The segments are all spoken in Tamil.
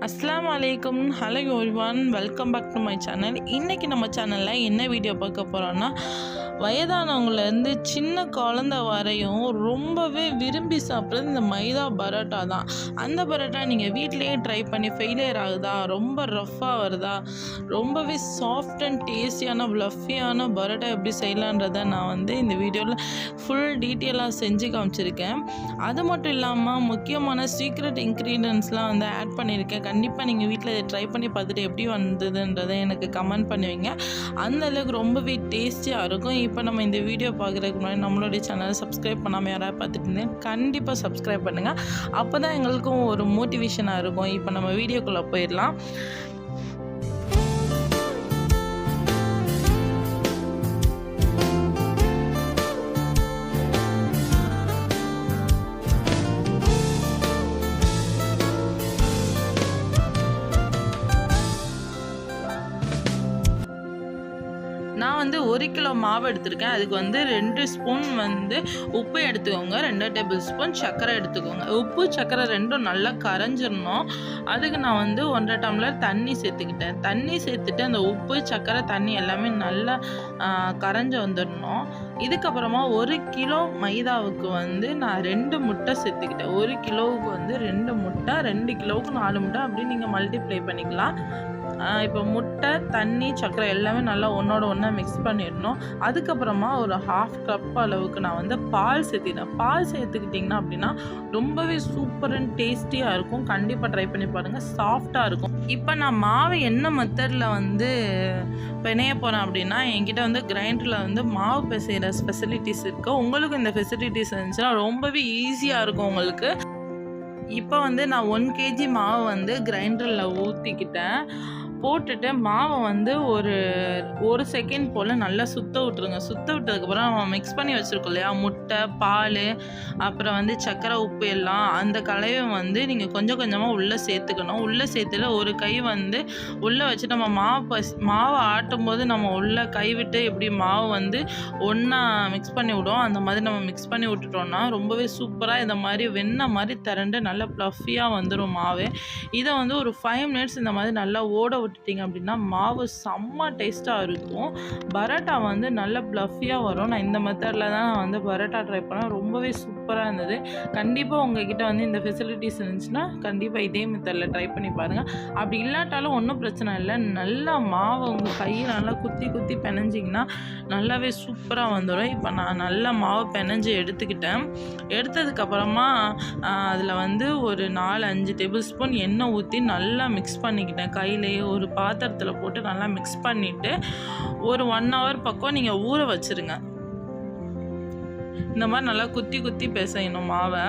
அஸ்லாம் வலைக்கம் hello ஒருவான் welcome back to my channel இன்றைக்கி நம்ம சேனலில் என்ன வீடியோ பார்க்க போகிறோன்னா வயதானவங்கலேருந்து சின்ன குழந்த வரையும் ரொம்பவே விரும்பி சாப்பிட்றது இந்த மைதா பரோட்டா தான். அந்த பரோட்டா நீங்கள் வீட்டிலேயே ட்ரை பண்ணி ஃபெயிலியர் ஆகுதா? ரொம்ப ரஃப்பாக வருதா? ரொம்பவே சாஃப்ட் அண்ட் டேஸ்டியான ஃப்ளஃபியான பரோட்டா எப்படி செய்யலான்றதை நான் வந்து இந்த வீடியோவில் ஃபுல் டீட்டெயிலாக செஞ்சு காமிச்சிருக்கேன். அது மட்டும் இல்லாமல் முக்கியமான சீக்ரெட் இன்க்ரீடியன்ஸ்லாம் வந்து ஆட் பண்ணியிருக்கேன். கண்டிப்பாக நீங்கள் வீட்டில் இதை ட்ரை பண்ணி பார்த்துட்டு எப்படி வந்ததுன்றதை எனக்கு கமெண்ட் பண்ணுவீங்க. அந்த அளவுக்கு ரொம்பவே டேஸ்டியாக இருக்கும். இப்போ நம்ம இந்த வீடியோ பார்க்குறதுக்கு முன்னாடி நம்மளுடைய சேனலை சப்ஸ்கிரைப் பண்ணாமல் யாராவது பார்த்துட்டு இருந்தேன் கண்டிப்பாக சப்ஸ்கிரைப் பண்ணுங்கள் அப்போ தான் எங்களுக்கும் ஒரு மோட்டிவேஷனாக இருக்கும். இப்போ நம்ம வீடியோக்குள்ளே போயிடலாம். நான் வந்து ஒரு கிலோ மாவு எடுத்திருக்கேன். அதுக்கு வந்து ரெண்டு ஸ்பூன் வந்து உப்பு எடுத்துக்கோங்க. ரெண்டு டேபிள் ஸ்பூன் சர்க்கரை எடுத்துக்கோங்க. உப்பு சர்க்கரை ரெண்டும் நல்லா கரைஞ்சிடணும் அதுக்கு நான் வந்து ஒன்றரை டம்ளர் தண்ணி சேர்த்துக்கிட்டேன். தண்ணி சேர்த்துட்டு அந்த உப்பு சர்க்கரை தண்ணி எல்லாமே நல்லா கரைஞ்சி வந்துடணும் இதுக்கப்புறமா ஒரு கிலோ மைதாவுக்கு வந்து நான் ரெண்டு முட்டை சேர்த்துக்கிட்டேன். ஒரு கிலோவுக்கு வந்து ரெண்டு முட்டை ரெண்டு கிலோவுக்கு நாலு முட்டை அப்படின்னு நீங்கள் மல்டிப்ளை பண்ணிக்கலாம். இப்போ முட்டை தண்ணி சர்க்கரை எல்லாமே நல்லா ஒன்றோட ஒன்றா மிக்ஸ் பண்ணிடணும். அதுக்கப்புறமா ஒரு ஹாஃப் கப் அளவுக்கு நான் வந்து பால் சேர்த்திட்டேன் பால் சேர்த்துக்கிட்டிங்கன்னா அப்படின்னா ரொம்பவே சூப்பர் அண்ட் டேஸ்டியாக இருக்கும். கண்டிப்பாக ட்ரை பண்ணி பாருங்கள் சாஃப்டாக இருக்கும். இப்போ நான் மாவை என்ன மெத்தடில் வந்து பிணைய போகிறேன் அப்படின்னா என்கிட்ட வந்து கிரைண்டரில் வந்து மாவு பிசைகிற ஃபெசிலிட்டிஸ் இருக்குது உங்களுக்கு இந்த ஃபெசிலிட்டிஸ் இருந்துச்சுன்னா ரொம்பவே ஈஸியாக இருக்கும் உங்களுக்கு. இப்போ வந்து நான் ஒன் கேஜி மாவு வந்து கிரைண்டரில் ஊற்றிக்கிட்டேன் போட்டுட்டு மாவை வந்து ஒரு ஒரு செகண்ட் போல் நல்லா சுத்த விட்டுருங்க. சுத்த விட்டதுக்கப்புறம் நம்ம மிக்ஸ் பண்ணி வச்சுருக்கோம் இல்லையா? முட்டை பால் அப்புறம் வந்து சக்கரை உப்பு எல்லாம். அந்த கலையை வந்து நீங்கள் கொஞ்சம் கொஞ்சமாக உள்ளே சேர்த்துக்கணும். உள்ளே சேர்த்துல ஒரு கை வந்து உள்ளே வச்சு நம்ம மாவு பஸ் மாவை ஆட்டும் போது நம்ம உள்ளே கை விட்டு எப்படி மாவு வந்து ஒன்றா மிக்ஸ் பண்ணி விடும் அந்த மாதிரி நம்ம மிக்ஸ் பண்ணி விட்டுட்டோம்னா ரொம்பவே சூப்பராக இந்த மாதிரி வெண்ணெய் மாதிரி திரண்டு நல்லா ப்ளஃபியாக வந்துடும் மாவு. இதை வந்து ஒரு ஃபைவ் மினிட்ஸ் இந்த மாதிரி நல்லா ஓட விட்டுட்டிங்க அப்படின்னா மாவு செம்ம டேஸ்ட்டாக இருக்கும். பரோட்டா வந்து நல்ல ப்ளஃபியாக வரும். நான் இந்த மெத்தடில் தான் நான் வந்து பரோட்டா ட்ரை பண்ணேன். ரொம்பவே சூப்பராக இருந்தது. கண்டிப்பாக உங்ககிட்ட வந்து இந்த ஃபெசிலிட்டிஸ் இருந்துச்சுன்னா கண்டிப்பாக இதே மெத்தடில் ட்ரை பண்ணி பாருங்கள் அப்படி இல்லாட்டாலும் ஒன்றும் பிரச்சனை இல்லை. நல்லா மாவை உங்கள் கையில் நல்லா குத்தி குத்தி பிணைஞ்சிங்கன்னா நல்லாவே சூப்பராக வந்துடும் இப்போ நான் நல்லா மாவை பிணைஞ்சு எடுத்துக்கிட்டேன். எடுத்ததுக்கப்புறமா அதில் வந்து ஒரு நாலு அஞ்சு டேபிள் ஸ்பூன் எண்ணெய் ஊற்றி நல்லா மிக்ஸ் பண்ணிக்கிட்டேன். கையிலேயே ஒரு பாத்திரத்தில் போட்டு நல்லா மிக்ஸ் பண்ணிவிட்டு ஒரு ஒன் ஹவர் பக்கம் நீங்கள் ஊற வச்சுருங்க. இந்த மாதிரி நல்லா குத்தி குத்தி பிசையணும் மாவை.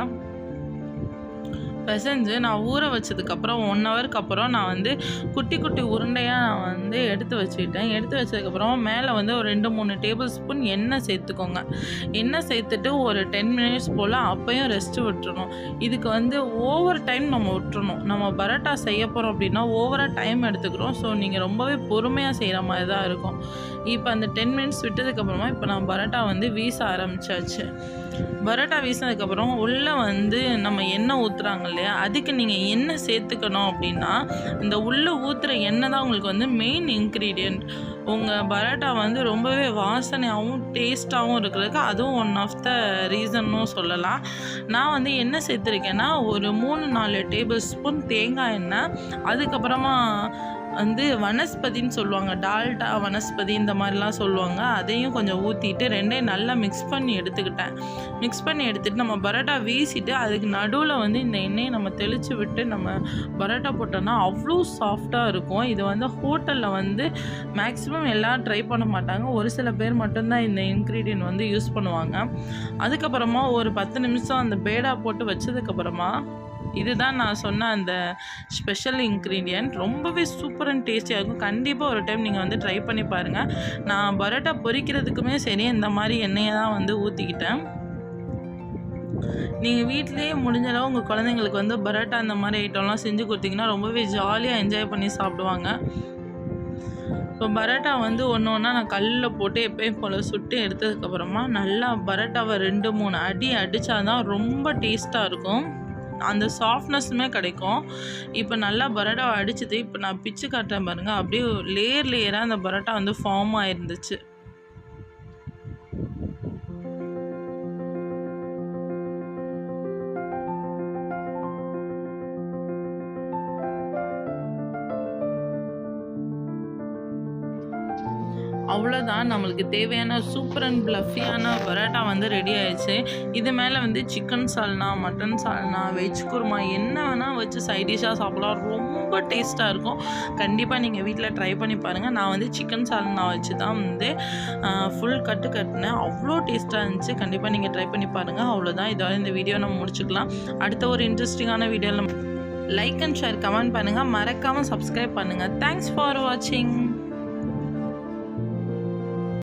பிசைஞ்சு நான் ஊற வச்சதுக்கப்புறம் ஒன் ஹவருக்கு அப்புறம் நான் வந்து குட்டி குட்டி உருண்டையாக நான் வந்து எடுத்து வச்சுக்கிட்டேன். எடுத்து வச்சதுக்கப்புறம் மேலே வந்து ஒரு ரெண்டு மூணு டேபிள் ஸ்பூன் எண்ணெய் சேர்த்துக்கோங்க. எண்ணெய் சேர்த்துட்டு ஒரு டென் மினிட்ஸ் போல் அப்பையும் ரெஸ்ட்டு விட்டுறணும். இதுக்கு வந்து ஓவர் டைம் நம்ம விட்டுறணும். நம்ம பரோட்டா செய்ய போகிறோம் அப்படின்னா ஓவராக டைம் எடுத்துக்கிறோம். ஸோ நீங்கள் ரொம்பவே பொறுமையாக செய்கிற மாதிரி தான் இருக்கும். இப்போ அந்த டென் மினிட்ஸ் விட்டதுக்கப்புறமா இப்போ நான் பரோட்டா வந்து வீச ஆரம்பிச்சாச்சு. பரோட்டா வீசினதுக்கப்புறம் உள்ளே வந்து நம்ம எண்ணெய் ஊற்றுறாங்க இல்லையா? அதுக்கு நீங்கள் என்ன சேர்த்துக்கணும் அப்படின்னா இந்த உள்ளே ஊற்றுற எண்ணெய் தான் உங்களுக்கு வந்து மெயின் இன்க்ரீடியண்ட் உங்கள் பரோட்டா வந்து ரொம்பவே வாசனையாகவும் டேஸ்ட்டாகவும் இருக்கிறதுக்கு அதுவும் ஒன் ஆஃப் த ரீசன்னும் சொல்லலாம். நான் வந்து என்ன சேர்த்துருக்கேன்னா ஒரு மூணு நாலு டேபிள் ஸ்பூன் தேங்காய் எண்ணெய் அதுக்கப்புறமா வந்து வனஸ்பதின்னு சொல்லுவாங்க. டால்டா வனஸ்பதி இந்த மாதிரிலாம் சொல்லுவாங்க. அதையும் கொஞ்சம் ஊற்றிட்டு ரெண்டையும் நல்லா மிக்ஸ் பண்ணி எடுத்துக்கிட்டேன். மிக்ஸ் பண்ணி எடுத்துகிட்டு நம்ம பரோட்டா வீசிட்டு அதுக்கு நடுவில் வந்து இந்த எண்ணெயை நம்ம தெளித்து விட்டு நம்ம பரோட்டா போட்டோம்னா அவ்வளோ சாஃப்டாக இருக்கும். இது வந்து ஹோட்டலில் வந்து மேக்ஸிமம் எல்லாம் ட்ரை பண்ண மாட்டாங்க. ஒரு சில பேர் மட்டும்தான் இந்த இன்க்ரீடியன்ட் வந்து யூஸ் பண்ணுவாங்க. அதுக்கப்புறமா ஒரு பத்து நிமிஷம் அந்த பேடா போட்டு வச்சதுக்கப்புறமா இதுதான் நான் சொன்ன அந்த ஸ்பெஷல் இன்க்ரீடியன்ட் ரொம்பவே சூப்பர் அண்ட் டேஸ்டியாக இருக்கும். கண்டிப்பாக ஒரு டைம் நீங்கள் வந்து ட்ரை பண்ணி பாருங்கள் நான் பரோட்டா பொரிக்கிறதுக்குமே சரி இந்த மாதிரி எண்ணெயை தான் வந்து ஊற்றிக்கிட்டேன் நீங்கள் வீட்டிலேயே முடிஞ்ச அளவு உங்கள் குழந்தைங்களுக்கு வந்து பரோட்டா இந்த மாதிரி ஐட்டம்லாம் செஞ்சு கொடுத்தீங்கன்னா ரொம்பவே ஜாலியாக என்ஜாய் பண்ணி சாப்பிடுவாங்க. இப்போ பரோட்டா வந்து ஒன்று ஒன்றா நான் கல்லில் போட்டு எப்பயும் போல் சுட்டு எடுத்ததுக்கப்புறமா நல்லா பரோட்டாவை ரெண்டு மூணு அடி அடித்தா தான் ரொம்ப டேஸ்ட்டாக இருக்கும். அந்த சாஃப்ட்னஸுமே கிடைக்கும். இப்போ நல்லா பரோட்டா அடிச்சது இப்போ நான் பிச்சு காட்டுறேன் பாருங்கள் அப்படியே லேயர் லேயராக அந்த பரோட்டா வந்து ஃபார்ம் ஆயிருந்துச்சு. அவ்வளோதான் நம்மளுக்கு தேவையான சூப்பர் அண்ட் ப்ளஃபியான பரோட்டா வந்து ரெடி ஆயிடுச்சு. இது மேலே வந்து chicken salna mutton salna veg kurma என்ன வேணால் வச்சு சைட் டிஷ்ஷாக சாப்பிடலாம். ரொம்ப டேஸ்ட்டாக இருக்கும். கண்டிப்பாக நீங்கள் வீட்டில் ட்ரை பண்ணி பாருங்கள் நான் வந்து சிக்கன் சால்னா வச்சு தான் வந்து ஃபுல் கட்டு கட்டினேன். அவ்வளோ டேஸ்ட்டாக இருந்துச்சு. கண்டிப்பாக நீங்கள் ட்ரை பண்ணி பாருங்கள் அவ்வளோதான் இதோட இந்த வீடியோ நம்ம முடிச்சுக்கலாம். அடுத்த ஒரு இன்ட்ரெஸ்டிங்கான வீடியோவில் லைக் அண்ட் ஷேர் கமெண்ட் பண்ணுங்கள் மறக்காமல் சப்ஸ்கிரைப் பண்ணுங்கள் தேங்க்ஸ் ஃபார் வாட்சிங்